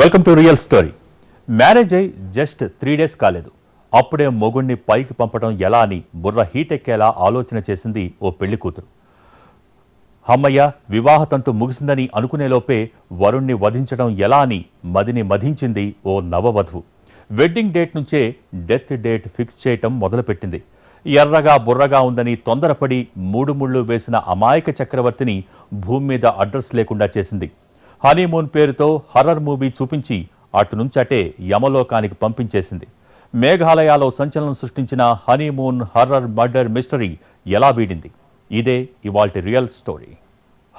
Welcome to real story marriage అయి just three days కాలేదు. అప్పుడే మొగుణ్ణి పైకి పంపడం ఎలా అని బుర్ర హీట్ ఎక్కేలా ఆలోచన చేసింది ఓ పెళ్ళి కూతురు. అమ్మయ్య వివాహతంతు ముగిసిందని అనుకునేలోపే వరుణ్ణి వధించడం ఎలా అని మదిని మధించింది ఓ నవవధువు. వెడ్డింగ్ డేట్ నుంచే డెత్ డేట్ ఫిక్స్ చేయటం మొదలుపెట్టింది. ఎర్రగా బుర్రగా ఉందని తొందరపడి మూడు ముళ్ళు వేసిన అమాయక చక్రవర్తిని భూమి మీద అడ్రస్ లేకుండా చేసింది. హనీమూన్ పేరుతో హర్రర్ మూవీ చూపించి అటు నుంచి అటే యమలోకానికి పంపించేసింది. మేఘాలయాలో సంచలనం సృష్టించిన హనీమూన్ హర్రర్ మర్డర్ మిస్టరీ ఎలా వీడింది? ఇదే ఇవాల్టి రియల్ స్టోరీ.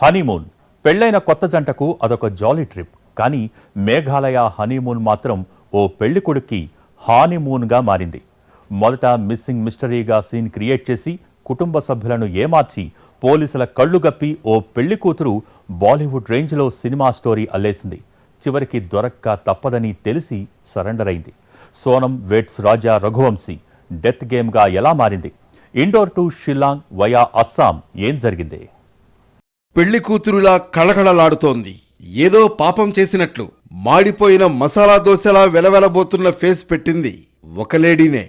హనీమూన్ పెళ్ళైన కొత్త జంటకు అదొక జాలీ ట్రిప్. కానీ మేఘాలయ హనీమూన్ మాత్రం ఓ పెళ్ళి కొడుక్కి హానీమూన్గా మారింది. మొదట మిస్సింగ్ మిస్టరీగా సీన్ క్రియేట్ చేసి కుటుంబ సభ్యులను ఏమార్చి పోలీసుల కళ్ళు గప్పి ఓ పెళ్ళి కూతురు బాలీవుడ్ రేంజ్లో సినిమా స్టోరీ అల్లేసింది. చివరికి దొరక్క తప్పదని తెలిసి సరెండర్ అయింది. సోనం వేట్స్ రాజా రఘువంశీ డెత్ గేమ్గా ఎలా మారింది? ఇండోర్ టు షిల్లాంగ్ వయా అస్సాం ఏం జరిగింది? పెళ్ళి కూతురులా కళకళలాడుతోంది. ఏదో పాపం చేసినట్లు మాడిపోయిన మసాలా దోశలా వెలవెలబోతున్న ఫేస్ పెట్టింది ఒక లేడీనే.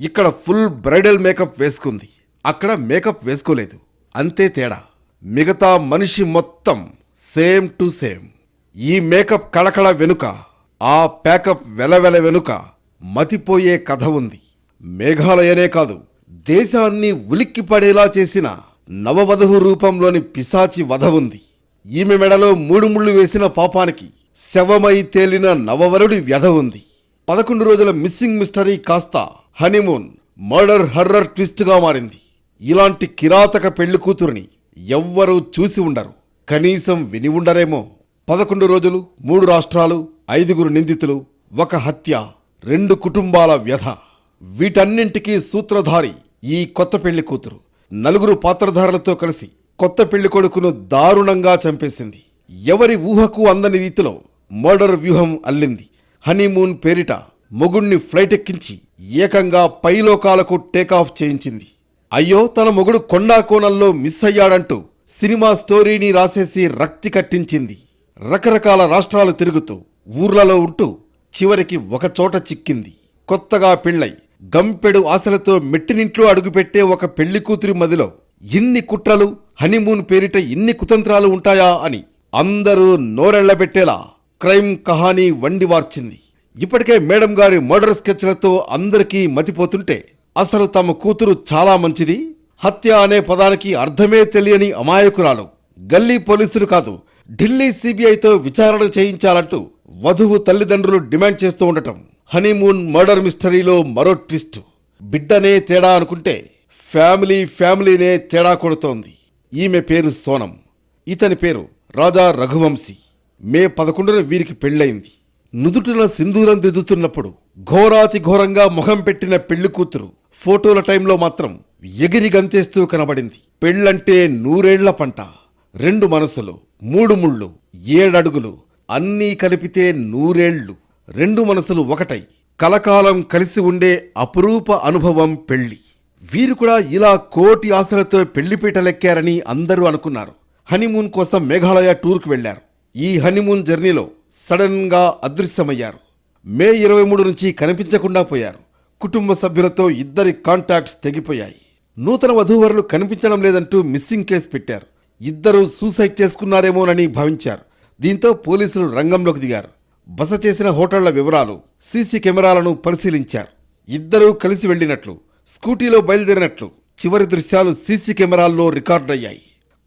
ఇక్కడ ఫుల్ బ్రైడల్ మేకప్ వేసుకుంది. అక్కడ మేకప్ వేసుకోలేదు. అంతే తేడా. మిగతా మనిషి మొత్తం సేమ్ టు సేమ్. ఈ మేకప్ కళకళ వెనుక ఆ ప్యాకప్ వెలవెల వెనుక మతిపోయే కథ ఉంది. మేఘాలయనే కాదు దేశాన్ని ఉలిక్కిపడేలా చేసిన నవవధువు రూపంలోని పిశాచి వధ ఉంది. ఈమె మెడలో మూడు ముళ్ళు వేసిన పాపానికి శవమై తేలిన నవవరుడి వ్యధ ఉంది. పదకొండు రోజుల మిస్సింగ్ మిస్టరీ కాస్త హనీమూన్ మర్డర్ హర్రర్ ట్విస్ట్గా మారింది. ఇలాంటి కిరాతక పెళ్ళి కూతురిని ఎవ్వరూ చూసి ఉండరు. కనీసం విని ఉండరేమో. పదకొండు రోజులు మూడు రాష్ట్రాలు ఐదుగురు నిందితులు ఒక హత్య రెండు కుటుంబాల వ్యధ. వీటన్నింటికీ సూత్రధారి ఈ కొత్త పెళ్ళి కూతురు. నలుగురు పాత్రధారులతో కలిసి కొత్త పెళ్ళి కొడుకును దారుణంగా చంపేసింది. ఎవరి ఊహకు అందని రీతిలో మర్డర్ వ్యూహం అల్లింది. హనీమూన్ పేరిట మొగుణ్ణి ఫ్లైట్ ఎక్కించి ఏకంగా పైలోకాలకు టేకాఫ్ చేయించింది. అయ్యో తన మొగుడు కొండా కోణంలో మిస్ అయ్యాడంటూ సినిమా స్టోరీని రాసేసి రక్తి కట్టించింది. రకరకాల రాష్ట్రాలు తిరుగుతూ ఊర్లలో ఉంటూ చివరికి ఒకచోట చిక్కింది. కొత్తగా పెళ్ళై గంపెడు ఆశలతో మెట్టినింట్లో అడుగుపెట్టే ఒక పెళ్ళి కూతురి మదిలో ఇన్ని కుట్రలు హనీమూన్ పేరిట ఇన్ని కుతంత్రాలు ఉంటాయా అని అందరూ నోరెళ్ళబెట్టేలా క్రైమ్ కహానీ వండి వార్చింది. ఇప్పటికే మేడం గారి మర్డర్ స్కెచ్లతో అందరికీ మతిపోతుంటే అసలు తమ కూతురు చాలా మంచిది. హత్య అనే పదానికి అర్థమే తెలియని అమాయకురాలు. గల్లీ పోలీసులు కాదు ఢిల్లీ సిబిఐతో విచారణ చేయించాలంటూ వధువు తల్లిదండ్రులు డిమాండ్ చేస్తూ ఉండటం. హనీమూన్ మర్డర్ మిస్టరీలో మరో ట్విస్ట్. బిడ్డనే తేడా అనుకుంటే ఫ్యామిలీ ఫ్యామిలీనే తేడా కొడుతోంది. ఈమె పేరు సోనం. ఇతని పేరు రాజా రఘువంశీ. మే పదకొండున వీరికి పెళ్ళయింది. నుదుటిన సింధూరం దిద్దుతున్నప్పుడు ఘోరాతి ఘోరంగా ముఖం పెట్టిన పెళ్ళి కూతురు ఫోటోల టైంలో మాత్రం ఎగిరి గంతేస్తూ కనబడింది. పెళ్ళంటే నూరేళ్ళ పంట రెండు మనసులు మూడు ముళ్ళు ఏడడుగులు అన్నీ కలిపితే నూరేళ్ళు రెండు మనసులు ఒకటై కలకాలం కలిసి ఉండే అపురూప అనుభవం పెళ్ళి వీరు కూడా ఇలా కోటి ఆశలతో పెళ్ళిపీటలెక్కారని అందరూ అనుకున్నారు. హనీమూన్ కోసం మేఘాలయ టూర్కు వెళ్ళారు ఈ హనీమూన్ జర్నీలో సడన్గా అదృశ్యమయ్యారు. మే ఇరవై మూడు నుంచి కనిపించకుండా పోయారు. కుటుంబ సభ్యులతో ఇద్దరి కాంటాక్ట్స్ తెగిపోయాయి. నూతన వధూవరులు కనిపించడం లేదంటూ మిస్సింగ్ కేసు పెట్టారు. ఇద్దరు సూసైడ్ చేసుకున్నారేమోనని భావించారు. దీంతో పోలీసులు రంగంలోకి దిగారు. బస చేసిన హోటళ్ళ వివరాలు సీసీ కెమెరాలను పరిశీలించారు. ఇద్దరూ కలిసి వెళ్ళినట్లు స్కూటీలో బయలుదేరినట్లు చివరి దృశ్యాలు సీసీ కెమెరాల్లో రికార్డయ్యాయి.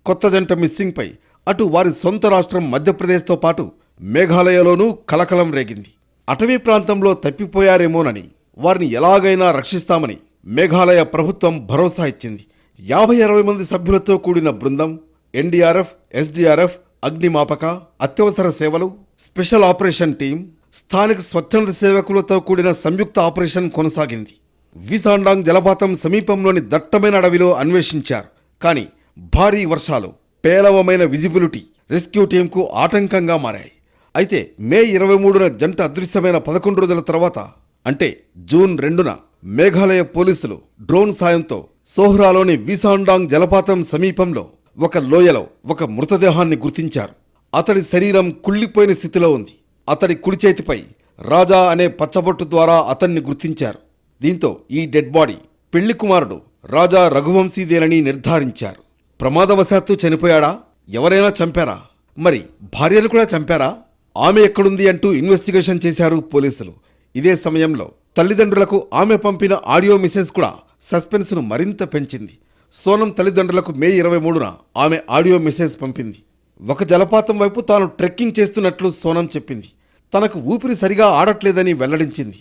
కొత్త జంట మిస్సింగ్పై అటు వారి సొంత రాష్ట్రం మధ్యప్రదేశ్తో పాటు మేఘాలయలోనూ కలకలం రేగింది. అటవీ ప్రాంతంలో తప్పిపోయారేమోనని వారిని ఎలాగైనా రక్షిస్తామని మేఘాలయ ప్రభుత్వం భరోసా ఇచ్చింది. యాభై అరవై మంది సభ్యులతో కూడిన బృందం ఎన్డీఆర్ఎఫ్ ఎస్డీఆర్ఎఫ్ అగ్నిమాపక అత్యవసర సేవలు స్పెషల్ ఆపరేషన్ టీం స్థానిక స్వచ్ఛంద సేవకులతో కూడిన సంయుక్త ఆపరేషన్ కొనసాగింది. విసాండాంగ్ జలపాతం సమీపంలోని దట్టమైన అడవిలో అన్వేషించారు. కానీ భారీ వర్షాలు పేలవమైన విజిబిలిటీ రెస్క్యూ టీంకు ఆటంకంగా మారాయి. అయితే మే ఇరవై మూడున జంట అదృశ్యమైన పదకొండు రోజుల తర్వాత అంటే జూన్ రెండున మేఘాలయ పోలీసులు డ్రోన్ సాయంతో సోహ్రాలోని విసాండాంగ్ జలపాతం సమీపంలో ఒక లోయలో ఒక మృతదేహాన్ని గుర్తించారు. అతడి శరీరం కుళ్ళిపోయిన స్థితిలో ఉంది. అతడి కుడి చేతిపై రాజా అనే పచ్చబొట్టు ద్వారా అతన్ని గుర్తించారు. దీంతో ఈ డెడ్ బాడీ పెళ్ళి కుమారుడు రాజా రఘువంశీదేనని నిర్ధారించారు. ప్రమాదవశాత్తు చనిపోయాడా? ఎవరైనా చంపారా? మరి భార్యను కూడా చంపారా? ఆమె ఎక్కడుంది అంటూ ఇన్వెస్టిగేషన్ చేశారు పోలీసులు. ఇదే సమయంలో తల్లిదండ్రులకు ఆమె పంపిన ఆడియో మెసేజ్ కూడా సస్పెన్స్ను మరింత పెంచింది. సోనం తల్లిదండ్రులకు మే ఇరవై మూడున ఆమె ఆడియో మెసేజ్ పంపింది. ఒక జలపాతం వైపు తాను ట్రెక్కింగ్ చేస్తున్నట్లు సోనం చెప్పింది. తనకు ఊపిరి సరిగా ఆడట్లేదని వెల్లడించింది.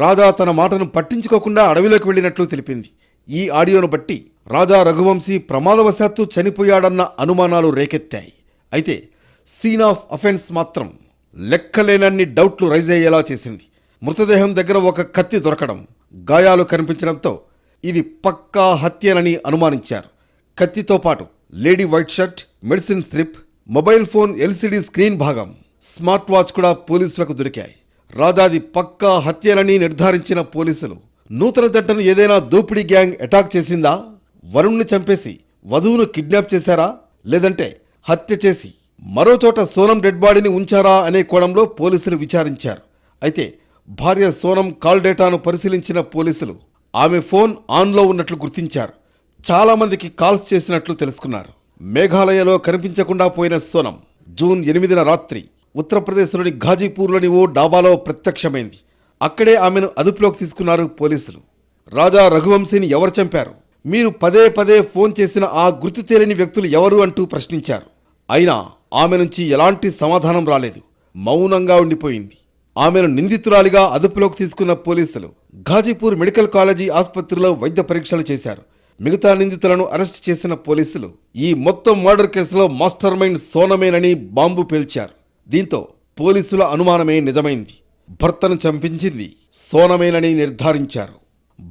రాజా తన మాటను పట్టించుకోకుండా అడవిలోకి వెళ్ళినట్లు తెలిపింది. ఈ ఆడియోను బట్టి రాజా రఘువంశీ ప్రమాదవశాత్తు చనిపోయాడన్న అనుమానాలు రేకెత్తాయి. అయితే సీన్ ఆఫ్ అఫెన్స్ మాత్రం లెక్కలేనన్ని డౌట్లు రైజ్ అయ్యేలా చేసింది. మృతదేహం దగ్గర ఒక కత్తి దొరకడం గాయాలు కనిపించడంతో ఇది పక్కా హత్యనని అనుమానించారు. కత్తితో పాటు lady white shirt medicine strip mobile phone LCD screen భాగం స్మార్ట్ వాచ్ కూడా పోలీసులకు దొరికాయి. రాజాది పక్కా హత్యనని నిర్ధారించిన పోలీసులు నూతన జంటను ఏదైనా దోపిడీ గ్యాంగ్ అటాక్ చేసిందా? వరుణ్ణి చంపేసి వధువును కిడ్నాప్ చేశారా? లేదంటే హత్య చేసి మరోచోట సోనం డెడ్ బాడీని ఉంచారా అనే కోణంలో పోలీసులు విచారించారు. అయితే భార్య సోనం కాల్ డేటాను పరిశీలించిన పోలీసులు ఆమె ఫోన్ ఆన్లో ఉన్నట్లు గుర్తించారు. చాలామందికి కాల్స్ చేసినట్లు తెలుసుకున్నారు. మేఘాలయలో కనిపించకుండా పోయిన సోనం జూన్ ఎనిమిదిన రాత్రి ఉత్తరప్రదేశ్లోని ఘాజీపూర్లోని ఓ డాబాలో ప్రత్యక్షమైంది. అక్కడే ఆమెను అదుపులోకి తీసుకున్నారు పోలీసులు. రాజా రఘువంశీని ఎవరు చంపారు? మీరు పదే పదే ఫోన్ చేసిన ఆ గుర్తు తెలియని వ్యక్తులు ఎవరు అంటూ ప్రశ్నించారు. అయినా ఆమె నుంచి ఎలాంటి సమాధానం రాలేదు. మౌనంగా ఉండిపోయింది. ఆమెను నిందితురాలిగా అదుపులోకి తీసుకున్న పోలీసులు ఘాజీపూర్ మెడికల్ కాలేజీ ఆసుపత్రిలో వైద్య పరీక్షలు చేశారు. మిగతా నిందితులను అరెస్ట్ చేసిన పోలీసులు ఈ మొత్తం మర్డర్ కేసులో మాస్టర్ మైండ్ సోనమేనని బాంబు పేల్చారు. దీంతో పోలీసుల అనుమానమే నిజమైంది. భర్తను చంపించింది సోనమేనని నిర్ధారించారు.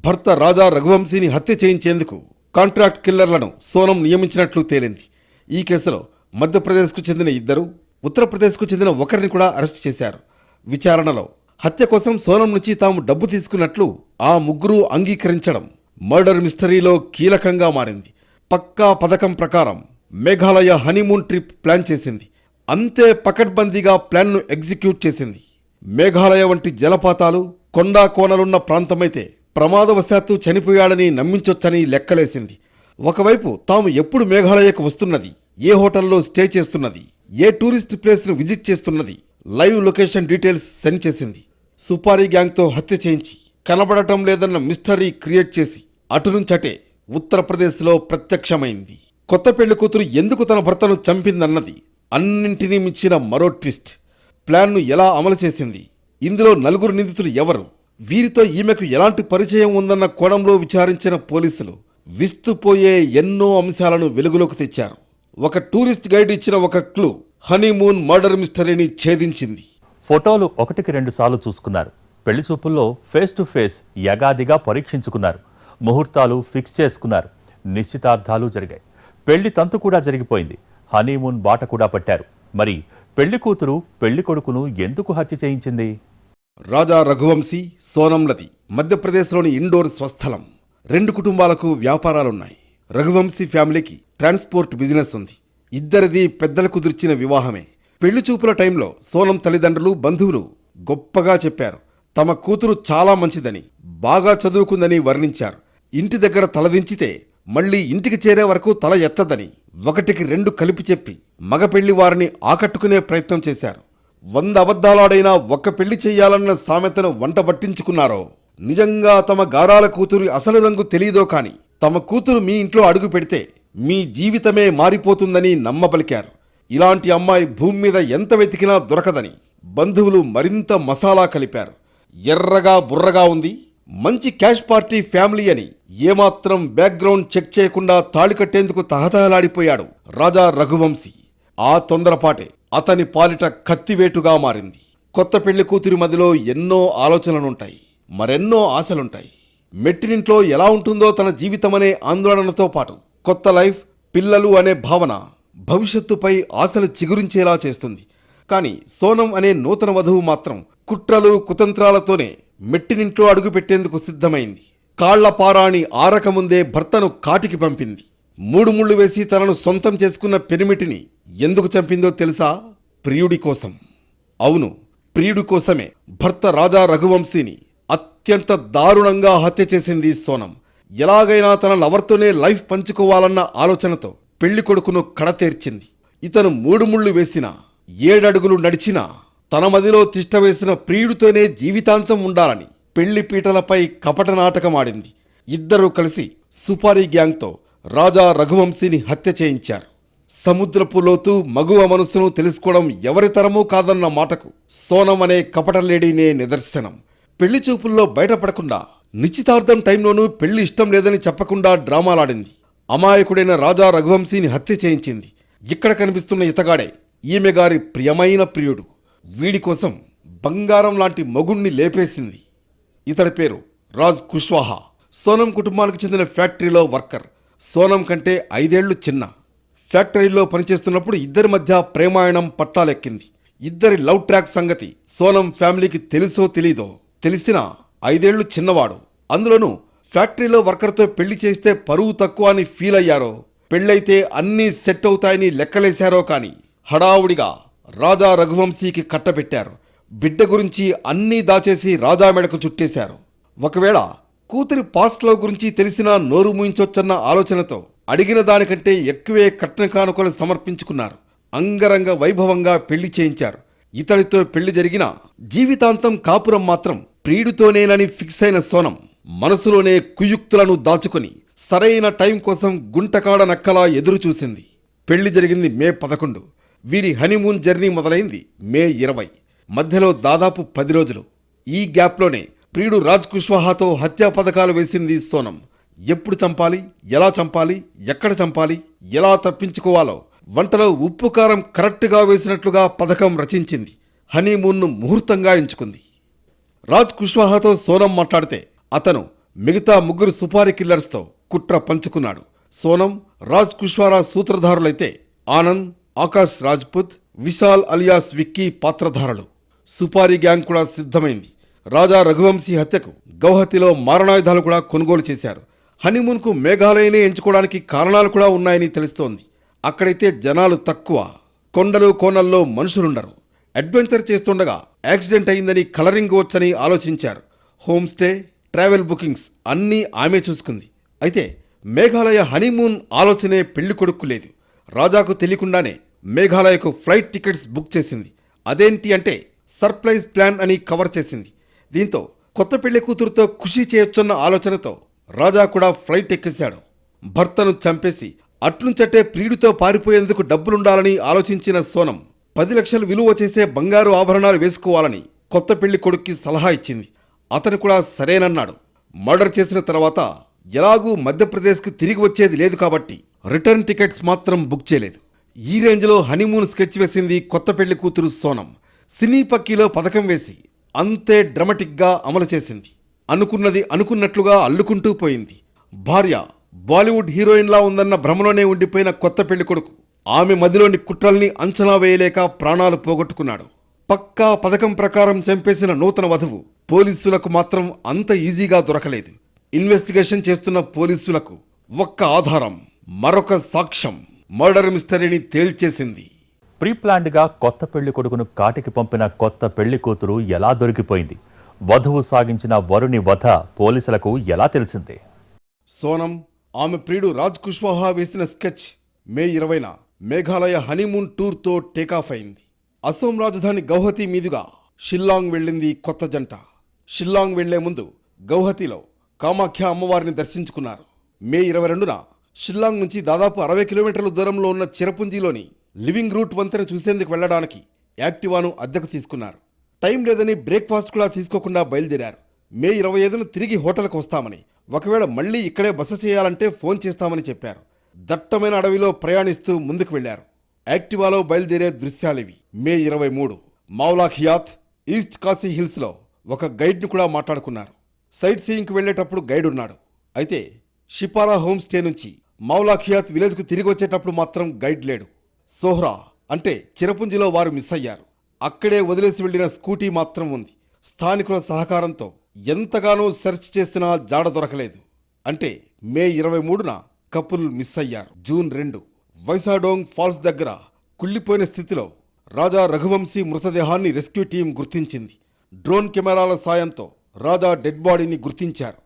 భర్త రాజా రఘువంశీని హత్య చేయించేందుకు కాంట్రాక్ట్ కిల్లర్లను సోనం నియమించినట్లు తేలింది. ఈ కేసులో మధ్యప్రదేశ్కు చెందిన ఇద్దరు ఉత్తరప్రదేశ్కు చెందిన ఒకరిని కూడా అరెస్ట్ చేశారు. విచారణలో హత్య కోసం సోనం నుంచి తాము డబ్బు తీసుకున్నట్లు ఆ ముగ్గురు అంగీకరించడం మర్డర్ మిస్టరీలో కీలకంగా మారింది. పక్కా పథకం ప్రకారం మేఘాలయ హనీమూన్ ట్రిప్ ప్లాన్ చేసింది. అంతే పకడ్బందీగా ప్లాన్ను ఎగ్జిక్యూట్ చేసింది. మేఘాలయ వంటి జలపాతాలు కొండా కోనలున్న ప్రాంతమైతే ప్రమాదవశాత్తు చనిపోయాడని నమ్మించొచ్చని లెక్కలేసింది. ఒకవైపు తాము ఎప్పుడు మేఘాలయకు వస్తున్నది ఏ హోటల్లో స్టే చేస్తున్నది ఏ టూరిస్ట్ ప్లేస్ను విజిట్ చేస్తున్నది లైవ్ లొకేషన్ డీటెయిల్స్ సెండ్ చేసింది. సుపారీ గ్యాంగ్తో హత్య చేయించి కనబడటం లేదన్న మిస్టరీ క్రియేట్ చేసి అటు నుంచటే ఉత్తరప్రదేశ్లో ప్రత్యక్షమైంది. కొత్త పెళ్ళి కూతురు ఎందుకు తన భర్తను చంపిందన్నది అన్నింటినీ మించిన మరో ట్విస్ట్. ప్లాన్ను ఎలా అమలు చేసింది? ఇందులో నలుగురు నిందితులు ఎవరు? వీరితో ఈమెకు ఎలాంటి పరిచయం ఉందన్న కోణంలో విచారించిన పోలీసులు విస్తుపోయే ఎన్నో అంశాలను వెలుగులోకి తెచ్చారు. ఒక టూరిస్ట్ గైడ్ ఇచ్చిన ఒక క్లూ హనీమూన్ మర్డర్ మిస్టరీని ఛేదించింది. ఫోటోలు ఒకటికి రెండు సార్లు చూసుకున్నారు. పెళ్ళి చూపుల్లో ఫేస్ టు ఫేస్ యగాదిగా పరీక్షించుకున్నారు. ముహూర్తాలు ఫిక్స్ చేసుకున్నారు. నిశ్చితార్థాలు జరిగాయి. పెళ్ళి తంతు కూడా జరిగిపోయింది. హనీమూన్ బాట కూడా పట్టారు. మరి పెళ్ళి కూతురు పెళ్ళి కొడుకును ఎందుకు హత్య చేయించింది? రాజా రఘువంశీ సోనంలది మధ్యప్రదేశ్లోని ఇండోర్ స్వస్థలం. రెండు కుటుంబాలకు వ్యాపారాలున్నాయి. రఘువంశీ ఫ్యామిలీకి ట్రాన్స్పోర్ట్ బిజినెస్ ఉంది. ఇద్దరిది పెద్దలు కుదిర్చిన వివాహమే. పెళ్ళి చూపుల టైంలో సోనం తల్లిదండ్రులు బంధువులు గొప్పగా చెప్పారు. తమ కూతురు చాలా మంచిదని బాగా చదువుకుందని వర్ణించారు. ఇంటి దగ్గర తలదించితే మళ్ళీ ఇంటికి చేరే వరకు తల ఎత్తదని ఒకటికి రెండు కలిపి చెప్పి మగ పెళ్ళి వారిని ఆకట్టుకునే ప్రయత్నం చేశారు. వంద అబద్ధాలాడైనా ఒక్క పెళ్ళి చేయాలన్న సామెతను వంట పట్టించుకున్నారో? నిజంగా తమ గారాల కూతురు అసలు రంగు తెలియదో కాని తమ కూతురు మీ ఇంట్లో అడుగు పెడితే మీ జీవితమే మారిపోతుందని నమ్మబలికారు ఇలాంటి అమ్మాయి భూమి మీద ఎంత వెతికినా దొరకదని బంధువులు మరింత మసాలా కలిపారు. ఎర్రగా బుర్రగా ఉంది. మంచి క్యాష్ పార్టీ ఫ్యామిలీ అని ఏమాత్రం బ్యాక్గ్రౌండ్ చెక్ చేయకుండా తాళి కట్టేందుకు తహతహలాడిపోయాడు రాజా రఘువంశీ. ఆ తొందరపాటే అతని పాలిట కత్తివేటుగా మారింది. కొత్త పెళ్ళి కూతురి మదిలో ఎన్నో ఆలోచనలుంటాయి. మరెన్నో ఆశలుంటాయి. మెట్టినింట్లో ఎలా ఉంటుందో తన జీవితమనే ఆందోళనతో పాటు కొత్త లైఫ్ పిల్లలు అనే భావన భవిష్యత్తుపై ఆశలు చిగురించేలా చేస్తుంది. కానీ సోనం అనే నూతన వధువు మాత్రం కుట్రలు కుతంత్రాలతోనే మెట్టినింట్లో అడుగుపెట్టేందుకు సిద్ధమైంది. కాళ్ళపారాణి ఆరకముందే భర్తను కాటికి పంపింది. మూడు ముళ్ళు వేసి తనను సొంతం చేసుకున్న పెనిమిటిని ఎందుకు చంపిందో తెలుసా? ప్రియుడి కోసం. అవును ప్రియుడి కోసమే భర్త రాజా రఘువంశీని అత్యంత దారుణంగా హత్య చేసింది సోనం. ఎలాగైనా తన లవర్తోనే లైఫ్ పంచుకోవాలన్న ఆలోచనతో పెళ్ళి కొడుకును కడతేర్చింది. ఇతను మూడు ముళ్ళు వేసినా ఏడడుగులు నడిచినా తన మదిలో తిష్టవేసిన ప్రియుడితోనే జీవితాంతం ఉండాలని పెళ్ళి పీటలపై కపట నాటకం ఆడింది ఇద్దరూ కలిసి సుపారీ గ్యాంగ్తో రాజా రఘువంశీని హత్య చేయించారు. సముద్రపు లోతు మగువ మనసును తెలుసుకోవడం ఎవరి తరమూ కాదన్న మాటకు సోనం అనే కపట లేడీనే నిదర్శనం. పెళ్ళి చూపుల్లో బయటపడకుండా నిశ్చితార్థం టైంలోనూ పెళ్ళి ఇష్టం లేదని చెప్పకుండా డ్రామాలాడింది. అమాయకుడైన రాజా రఘువంశీని హత్య చేయించింది. ఇక్కడ కనిపిస్తున్న ఇతగాడే ఈమె గారి ప్రియమైన ప్రియుడు. వీడి కోసం బంగారం లాంటి మగుణ్ణి లేపేసింది. ఇతడి పేరు రాజ్ కుష్వాహా. సోనం కుటుంబానికి చెందిన ఫ్యాక్టరీలో వర్కర్. సోనం కంటే ఐదేళ్ళు చిన్న. ఫ్యాక్టరీలో పనిచేస్తున్నప్పుడు ఇద్దరి మధ్య ప్రేమాయణం పట్టాలెక్కింది. ఇద్దరి లవ్ ట్రాక్ సంగతి సోనం ఫ్యామిలీకి తెలుసో తెలీదో తెలిసినా ఐదేళ్ళు చిన్నవాడు. అందులోనూ ఫ్యాక్టరీలో వర్కర్తో పెళ్ళి చేస్తే పరువు తక్కువ అని ఫీల్ అయ్యారో పెళ్ళైతే అన్నీ సెట్ అవుతాయని లెక్కలేశారో కాని హడావుడిగా రాజా రఘువంశీకి కట్టపెట్టారు బిడ్డ గురించి అన్నీ దాచేసి రాజా మెడకు చుట్టేశారు. ఒకవేళ కూతురి పాస్ట్లో గురించి తెలిసినా నోరు ముయించొచ్చన్న ఆలోచనతో అడిగిన దానికంటే ఎక్కువే కట్న కానుకలు సమర్పించుకున్నారు. అంగరంగ వైభవంగా పెళ్ళి చేయించారు. ఇతడితో పెళ్ళి జరిగిన జీవితాంతం కాపురం మాత్రం ప్రియుడితోనేనని ఫిక్స్ అయిన సోనం మనసులోనే కుయుక్తులను దాచుకుని సరైన టైం కోసం గుంటకాడ నక్కలా ఎదురుచూసింది పెళ్ళి జరిగింది మే పదకొండు. వీరి హనీమూన్ జర్నీ మొదలైంది మే ఇరవై. మధ్యలో దాదాపు పది రోజులు. ఈ గ్యాప్లోనే ప్రియుడు రాజ్ కుష్వాహాతో హత్యా పథకాలు వేసింది సోనం. ఎప్పుడు చంపాలి? ఎలా చంపాలి? ఎక్కడ చంపాలి? ఎలా తప్పించుకోవాలో? వంటలో ఉప్పు కారం కరెక్ట్గా వేసినట్లుగా పథకం రచించింది. హనీమూన్ను ముహూర్తంగా ఎంచుకుంది. రాజ్ కుష్వాహాతో సోనం మాట్లాడితే అతను మిగతా ముగ్గురు సుపారీ కిల్లర్స్తో కుట్ర పంచుకున్నాడు. సోనం రాజ్ కుష్వారా సూత్రధారులైతే ఆనంద్ ఆకాష్ రాజ్పుత్ విశాల్ అలియాస్ విక్కీ పాత్రధారులు. సుపారీ గ్యాంగ్ కూడా సిద్ధమైంది. రాజా రఘువంశీ హత్యకు గౌహతిలో మారణాయుధాలు కూడా కొనుగోలు చేశారు. హనీమూన్కు మేఘాలయనే ఎంచుకోవడానికి కారణాలు కూడా ఉన్నాయని తెలుస్తోంది. అక్కడైతే జనాలు తక్కువ. కొండలు కోనల్లో మనుషులుండరు. అడ్వెంచర్ చేస్తుండగా యాక్సిడెంట్ అయిందని కలరింగ్ వచ్చని ఆలోచించారు. హోమ్ స్టే ట్రావెల్ బుకింగ్స్ అన్నీ ఆమె చూసుకుంది. అయితే మేఘాలయ హనీమూన్ ఆలోచనే పెళ్ళి కొడుకు లేదు. రాజాకు తెలియకుండానే మేఘాలయకు ఫ్లైట్ టికెట్స్ బుక్ చేసింది. అదేంటి అంటే సర్ప్రైజ్ ప్లాన్ అని కవర్ చేసింది. దీంతో కొత్త పెళ్ళి కూతురుతో ఖుషి చేయొచ్చన్న ఆలోచనతో రాజా కూడా ఫ్లైట్ ఎక్కేశాడు. భర్తను చంపేసి అట్నుంచటే ప్రియుడితో పారిపోయేందుకు డబ్బులుండాలని ఆలోచించిన సోనం పది లక్షలు విలువ చేసే బంగారు ఆభరణాలు వేసుకోవాలని కొత్త పెళ్ళి కొడుక్కి సలహా ఇచ్చింది. అతను కూడా సరేనన్నాడు. మర్డర్ చేసిన తర్వాత ఎలాగూ మధ్యప్రదేశ్కు తిరిగి వచ్చేది లేదు కాబట్టి రిటర్న్ టికెట్స్ మాత్రం బుక్ చేయలేదు. ఈ రేంజ్లో హనీమూన్ స్కెచ్ వేసింది కొత్త పెళ్ళి కూతురు సోనం. సినీ పక్కీలో పథకం వేసి అంతే డ్రమటిక్గా అమలు చేసింది. అనుకున్నది అనుకున్నట్లుగా అల్లుకుంటూ పోయింది. భార్య బాలీవుడ్ హీరోయిన్లా ఉందన్న భ్రమలోనే ఉండిపోయిన కొత్త పెళ్ళి కొడుకు ఆమె మదిలోని కుట్రల్ని అంచనా వేయలేక ప్రాణాలు పోగొట్టుకున్నాడు. పక్కా పథకం ప్రకారం చంపేసిన నూతన వధువు పోలీసులకు మాత్రం అంత ఈజీగా దొరకలేదు. ఇన్వెస్టిగేషన్ చేస్తున్న పోలీసులకు ఒక్క ఆధారం మరొక సాక్ష్యం మర్డర్ మిస్టరీని తేల్చేసింది. ప్రీప్లాన్డ్గా కొత్త పెళ్ళి కొడుకును కాటికి పంపిన కొత్త పెళ్ళి కూతురు ఎలా దొరికిపోయింది? వధువు సాగించిన వరుని వధ పోలీసులకు ఎలా తెలిసింది? సోనం ఆమె ప్రియుడు రాజ్ కుష్వాహా వేసిన స్కెచ్ మే ఇరవైన. మేఘాలయ హనీమూన్ టూర్తో టేకాఫ్ అయింది. అసోం రాజధాని గౌహతి మీదుగా షిల్లాంగ్ వెళ్ళింది కొత్త జంట. షిల్లాంగ్ వెళ్ళే ముందు గౌహతిలో కామాఖ్య అమ్మవారిని దర్శించుకున్నారు. మే ఇరవై రెండున షిల్లాంగ్ నుంచి దాదాపు అరవై కిలోమీటర్ల దూరంలో ఉన్న చిరపుంజిలోని లివింగ్ రూట్ వంతెన చూసేందుకు వెళ్ళడానికి యాక్టివాను అద్దెకు తీసుకున్నారు. టైం లేదని బ్రేక్ఫాస్ట్ కూడా తీసుకోకుండా బయలుదేరారు. మే ఇరవై ఐదున తిరిగి హోటల్కు వస్తామని ఒకవేళ మళ్ళీ ఇక్కడే బస చేయాలంటే ఫోన్ చేస్తామని చెప్పారు. దట్టమైన అడవిలో ప్రయాణిస్తూ ముందుకు వెళ్ళారు యాక్టివాలో బయలుదేరే దృశ్యాలివి. మే ఇరవై మూడు. మౌలాఖియాత్ ఈస్ట్ కాశీ హిల్స్లో ఒక గైడ్ను కూడా మాట్లాడుకున్నారు. సైట్ సీయింగ్కి వెళ్ళేటప్పుడు గైడ్ ఉన్నాడు అయితే షిపారా హోమ్ స్టే నుంచి మౌలాఖియాత్ విలేజ్కు తిరిగి వచ్చేటప్పుడు మాత్రం గైడ్ లేడు. సోహ్రా అంటే చిరపుంజిలో వారు మిస్ అయ్యారు. అక్కడే వదిలేసి వెళ్ళిన స్కూటీ మాత్రం ఉంది. స్థానికుల సహకారంతో ఎంతగానో సెర్చ్ చేసినా జాడ దొరకలేదు. అంటే మే ఇరవై మూడున కపుల్ మిస్ అయ్యారు. జూన్ రెండు వైసాడోంగ్ ఫాల్స్ దగ్గర కుళ్ళిపోయిన స్థితిలో రాజా రఘువంశీ మృతదేహాన్ని రెస్క్యూ టీం గుర్తించింది. డ్రోన్ కెమెరాల సాయంతో రాజా డెడ్ బాడీని గుర్తించారు.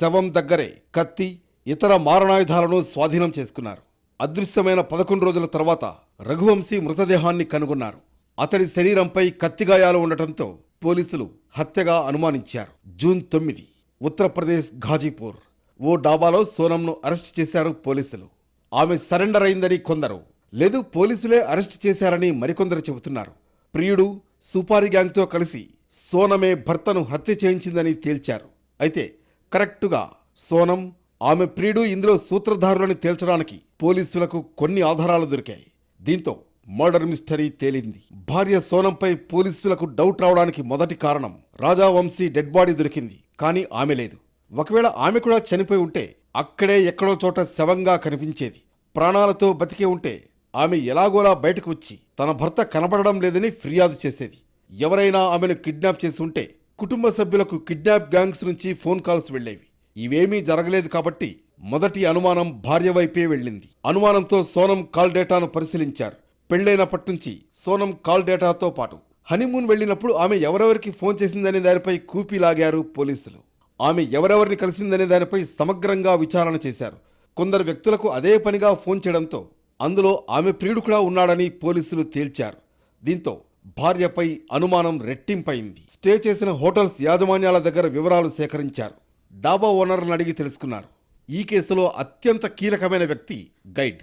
శవం దగ్గరే కత్తి ఇతర మారణాయుధాలను స్వాధీనం చేసుకున్నారు. అదృశ్యమైన పదకొండు రోజుల తర్వాత రఘువంశీ మృతదేహాన్ని కనుగొన్నారు. అతడి శరీరంపై కత్తిగాయాలు ఉండటంతో పోలీసులు హత్యగా అనుమానించారు. జూన్ తొమ్మిది ఉత్తరప్రదేశ్ ఘాజీపూర్. ఓ డాబాలో సోనంను అరెస్ట్ చేశారు పోలీసులు. ఆమె సరెండర్ అయిందని కొందరు. లేదు పోలీసులే అరెస్ట్ చేశారని మరికొందరు చెబుతున్నారు. ప్రియుడు సుపారి గ్యాంగ్తో కలిసి సోనమే భర్తను హత్య చేయించిందని తేల్చారు. అయితే కరెక్టుగా సోనం ఆమె ప్రియుడు ఇందులో సూత్రధారులని తేల్చడానికి పోలీసులకు కొన్ని ఆధారాలు దొరికాయి. దీంతో మర్డర్ మిస్టరీ తేలింది. భార్య సోనంపై పోలీసులకు డౌట్ రావడానికి మొదటి కారణం రాజావంశీ డెడ్ బాడీ దొరికింది కానీ ఆమె లేదు. ఒకవేళ ఆమె కూడా చనిపోయి ఉంటే అక్కడే ఎక్కడో చోట శవంగా కనిపించేది. ప్రాణాలతో బతికే ఉంటే ఆమె ఎలాగోలా బయటకు వచ్చి తన భర్త కనబడడం లేదని ఫిర్యాదు చేసేది. ఎవరైనా ఆమెను కిడ్నాప్ చేసి ఉంటే కుటుంబ సభ్యులకు కిడ్నాప్ గ్యాంగ్స్ నుంచి ఫోన్ కాల్స్ వెళ్ళేవి. ఇవేమీ జరగలేదు కాబట్టి మొదటి అనుమానం భార్య వైపే వెళ్ళింది. అనుమానంతో సోనం కాల్ డేటాను పరిశీలించారు. పెళ్ళైనప్పటి నుంచి సోనం కాల్ డేటాతో పాటు హనీమూన్ వెళ్ళినప్పుడు ఆమె ఎవరెవరికి ఫోన్ చేసిందనే దానిపై కూపీ లాగారు పోలీసులు. ఆమె ఎవరెవరిని కలిసిందనే దానిపై సమగ్రంగా విచారణ చేశారు. కొందరు వ్యక్తులకు అదే పనిగా ఫోన్ చేయడంతో అందులో ఆమె ప్రియుడు కూడా ఉన్నాడని పోలీసులు తేల్చారు. దీంతో భార్యపై అనుమానం రెట్టింపైంది. స్టే చేసిన హోటల్స్ యాజమాన్యాల దగ్గర వివరాలు సేకరించారు. డాబా ఓనర్లను అడిగి తెలుసుకున్నారు. ఈ కేసులో అత్యంత కీలకమైన వ్యక్తి గైడ్.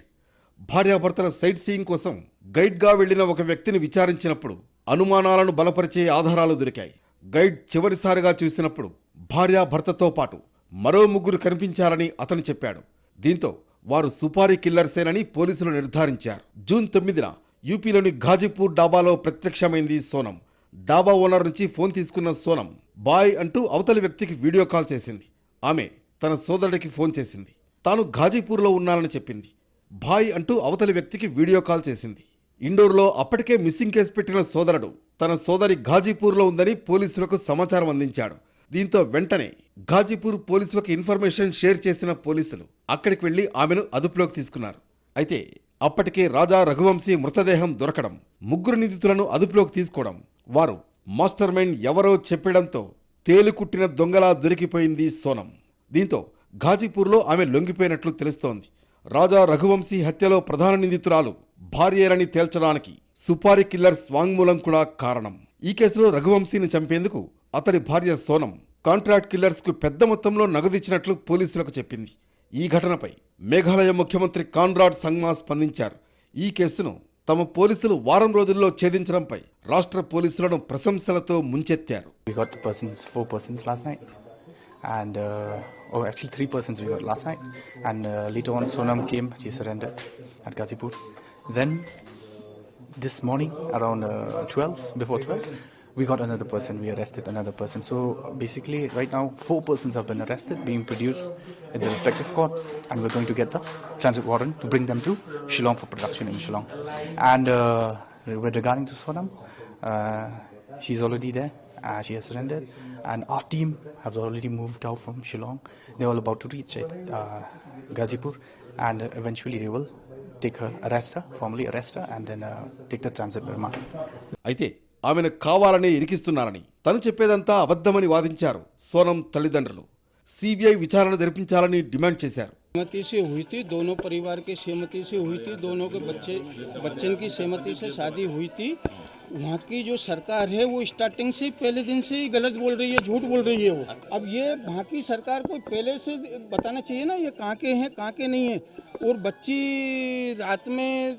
భార్యాభర్తల సైట్ సీయింగ్ కోసం గైడ్గా వెళ్ళిన ఒక వ్యక్తిని విచారించినప్పుడు అనుమానాలను బలపరిచే ఆధారాలు దొరికాయి. గైడ్ చివరిసారిగా చూసినప్పుడు భార్యాభర్తతో పాటు మరో ముగ్గురు కనిపించారని అతను చెప్పాడు. దీంతో వారు సుపారీ కిల్లర్సేనని పోలీసులు నిర్ధారించారు. జూన్ తొమ్మిదిన యూపీలోని ఘాజీపూర్ డాబాలో ప్రత్యక్షమైంది సోనం. డాబా ఓనర్ నుంచి ఫోన్ తీసుకున్న సోనం బాయ్ అంటూ అవతలి వ్యక్తికి వీడియో కాల్ చేసింది. ఆమె తన సోదరుడికి ఫోన్ చేసింది. తాను ఘాజీపూర్లో ఉన్నానని చెప్పింది. భాయ్ అంటూ అవతలి వ్యక్తికి వీడియో కాల్ చేసింది. ఇండోర్లో అప్పటికే మిస్సింగ్ కేసు పెట్టిన సోదరుడు తన సోదరి ఘాజీపూర్లో ఉందని పోలీసులకు సమాచారం అందించాడు. దీంతో వెంటనే ఘాజీపూర్ పోలీసులకు ఇన్ఫర్మేషన్ షేర్ చేసిన పోలీసులు అక్కడికి వెళ్ళి ఆమెను అదుపులోకి తీసుకున్నారు. అయితే అప్పటికే రాజా రఘువంశీ మృతదేహం దొరకడం ముగ్గురు నిందితులను అదుపులోకి తీసుకోవడం వారు మాస్టర్ మైండ్ ఎవరో చెప్పడంతో తేలికుట్టిన దొంగలా దొరికిపోయింది సోనం. దీంతో ఘాజీపూర్లో ఆమె లొంగిపోయినట్లు తెలుస్తోంది. రాజా రఘువంశీ హత్యలో ప్రధాన నిందితురాలు భార్యేరని తేల్చడానికి సుపారీ కిల్లర్స్ వాంగ్మూలం కూడా కారణం. ఈ కేసులో రఘువంశీని చంపేందుకు అతడి భార్య సోనం కాంట్రాక్ట్ కిల్లర్స్కు పెద్ద మొత్తంలో నగదిచ్చినట్లు పోలీసులకు చెప్పింది. ఈ ఘటనపై మేఘాలయ ముఖ్యమంత్రి కాన్రాడ్ సంగ్మా స్పందించారు. ఈ కేసును తమ పోలీసులు వారం రోజుల్లో ఛేదించడంపై రాష్ట్ర పోలీసులను ప్రశంసలతో ముంచెత్తారు. And oh actually three persons we last night and later on Sonam came G surrender at Ghazipur then this morning around twelve before twelve we got another person. We arrested another person. So basically, right now four persons have been arrested, being produced in the respective court, and we're going to get the transit warrant to bring them to Shillong for production in Shillong. And uh, with regarding to Sonam, uh, she's already there. Uh, she has surrendered, and our team has already moved out from Shillong. They're all about to reach it, uh, Gazipur, and uh, eventually they will take her, arrest her, formally arrest her, and then uh, take the transit remand. అయితే ఆమెను కావాలనే ఇరికిస్తున్నారని తను చెప్పేదంతా అబద్ధమని వాదించారు సోనం తల్లిదండ్రులు CBI విచారణ జరిపించాలని డిమాండ్ చేశారు सहमति से हुई थी दोनों परिवार के सहमति से हुई थी दोनों के बच्चे बच्चन की सहमति से शादी हुई थी वहाँ की जो सरकार है वो स्टार्टिंग से पहले दिन से ही गलत बोल रही है झूठ बोल रही है वो अब ये वहाँ की सरकार को पहले से बताना चाहिए ना ये कहाँ के हैं कहाँ के नहीं है और बच्ची रात में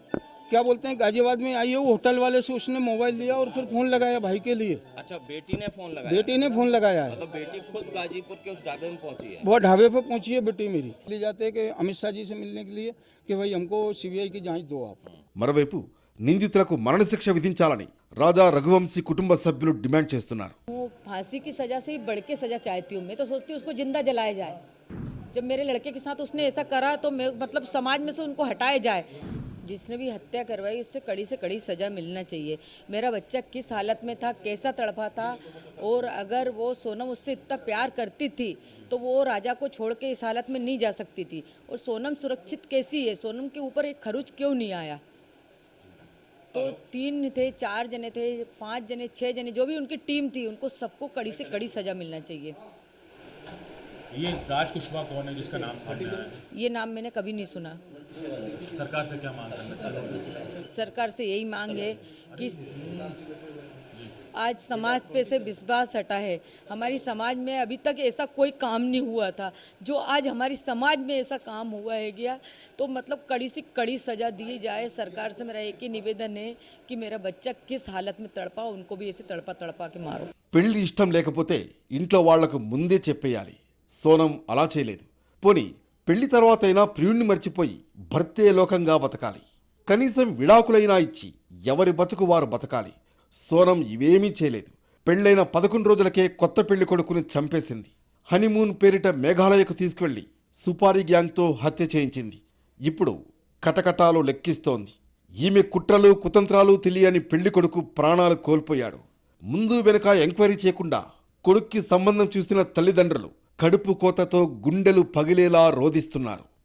क्या बोलते हैं गाजियाबाद में आई है वो होटल वाले से उसने मोबाइल लिया और फिर फोन लगाया भाई के लिए अच्छा बेटी ने फोन लगाया बेटी ने फोन लगाया है तो बेटी खुद गाजीपुर के उस ढाबे में पहुंची है बहुत ढाबे पर पहुंची है बेटी मेरी ले जाते हैं कि अमित शाह जी से मिलने के लिए कि भाई हमको सीबीआई की जांच दो आप మరోవైపు నిందితులకు మరణశిక్ష విధించాలని రాజా రఘువంశీ కుటుంబ సభ్యులు డిమాండ్ చేస్తున్నారు वो फांसी की सजा से ही बढ़ के सजा चाहती हूँ मैं तो सोचती हूँ उसको जिंदा जलाया जाए जब मेरे लड़के के साथ उसने ऐसा करा तो मैं मतलब समाज में से उनको हटाया जाए जिसने भी हत्या करवाई उससे कड़ी से कड़ी सजा मिलना चाहिए। मेरा बच्चा किस हालत में था कैसा तड़पा था और अगर वो सोनम उससे इतना प्यार करती थी तो वो राजा को छोड़ के इस हालत में नहीं जा सकती थी। और सोनम सुरक्षित कैसी है? सोनम के ऊपर एक खरुच क्यों नहीं आया? तो तीन थे चार जने थे पाँच जने छह जने जो भी उनकी टीम थी उनको सबको कड़ी से कड़ी सजा मिलना चाहिए। ये राज कुशवाहा कौन है जिसका नाम सामने आया है ये नाम मैंने कभी नहीं सुना सरकार से क्या मांग करना है सरकार से यही मांग है कि स- आज समाज पे से विश्वास हटा है हमारी समाज में अभी तक ऐसा कोई काम नहीं हुआ था जो आज हमारी समाज में ऐसा काम हुआ है गया तो मतलब कड़ी से कड़ी सजा दी जाए सरकार से मेरा एक ही निवेदन है कि मेरा बच्चा किस हालत में तड़पा उनको भी ऐसे तड़पा तड़पा के मारो పెళ్లి ఇష్టం లేకపోతే ఇంట్లో వాళ్లకు ముందే చెప్పేయాలి సోనం అలా చేయలేదు. పోని పెళ్ళి తర్వాతైనా ప్రియుణ్ణి మర్చిపోయి భర్తే లోకంగా బతకాలి. కనీసం విడాకులైనా ఇచ్చి ఎవరి బతుకు వారు బతకాలి. సోనం ఇవేమీ చేయలేదు. పెళ్ళైన పదకొండు రోజులకే కొత్త పెళ్ళి కొడుకుని చంపేసింది. హనీమూన్ పేరిట మేఘాలయకు తీసుకువెళ్ళి సుపారీ గ్యాంగ్తో హత్య చేయించింది. ఇప్పుడు కటకటాలు లెక్కిస్తోంది. ఈమె కుట్రలు కుతంత్రాలు తెలియని పెళ్ళి కొడుకు ప్రాణాలు కోల్పోయాడు. ముందు వెనుక ఎంక్వైరీ చేయకుండా కొడుక్కి సంబంధం చూసిన తల్లిదండ్రులు కడుపు కోతతో గుండెలు పగిలేలా రోదిస్తున్నారు